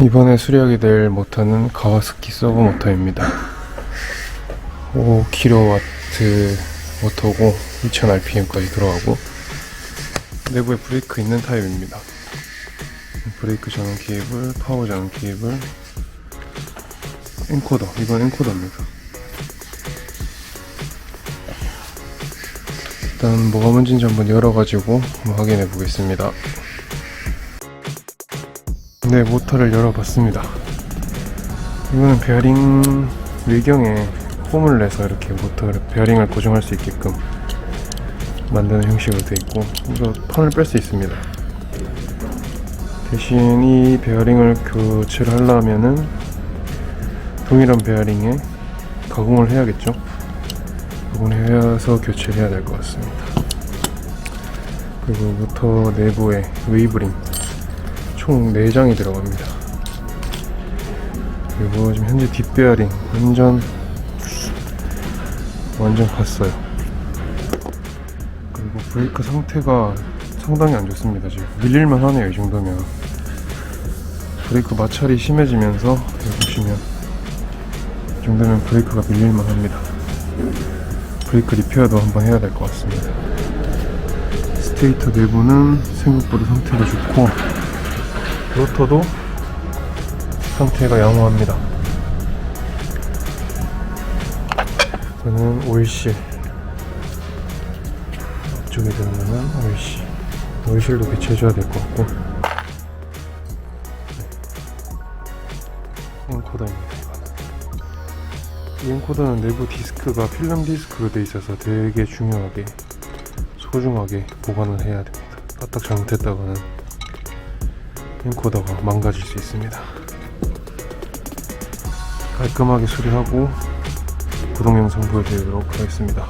이번에 수리하게 될 모터는 가와스키 서브 모터입니다. 5kW 모터고 2000rpm까지 들어가고 내부에 브레이크 있는 타입입니다. 브레이크 전원 케이블, 파워 전원 케이블, 엔코더. 이건 엔코더입니다. 일단 뭐가 문제인지 한번 열어가지고 한번 확인해 보겠습니다. 네, 모터를 열어봤습니다. 이거는 베어링 밀경에 홈을 내서 이렇게 모터 베어링을 고정할 수 있게끔 만드는 형식으로 되어 있고 이거 턴을 뺄 수 있습니다. 대신 이 베어링을 교체를 하려면은 동일한 베어링에 가공을 해야겠죠. 가공해서 교체를 해야 될 것 같습니다. 그리고 모터 내부에 웨이브링 총 4장이 들어갑니다. 그리고 지금 현재 뒷베어링 완전 완전 갔어요. 그리고 브레이크 상태가 상당히 안 좋습니다. 지금 밀릴만 하네요. 이 정도면 브레이크 마찰이 심해지면서 여기 보시면 이 정도면 브레이크가 밀릴만 합니다. 브레이크 리페어도 한번 해야 될 것 같습니다. 스테이터 내부는 생각보다 상태가 좋고 로터도 상태가 양호합니다. 저는 오일실 앞쪽에 들어가는 오일실 오일실도 교체해줘야 될 것 같고. 네. 엔코더입니다 이 엔코더는 내부 디스크가 필름 디스크로 돼 있어서 되게 중요하게 소중하게 보관을 해야 됩니다. 까딱 잘못했다가는 엔코더가 망가질 수 있습니다. 깔끔하게 수리하고 구동 영상 보여드리도록 하겠습니다.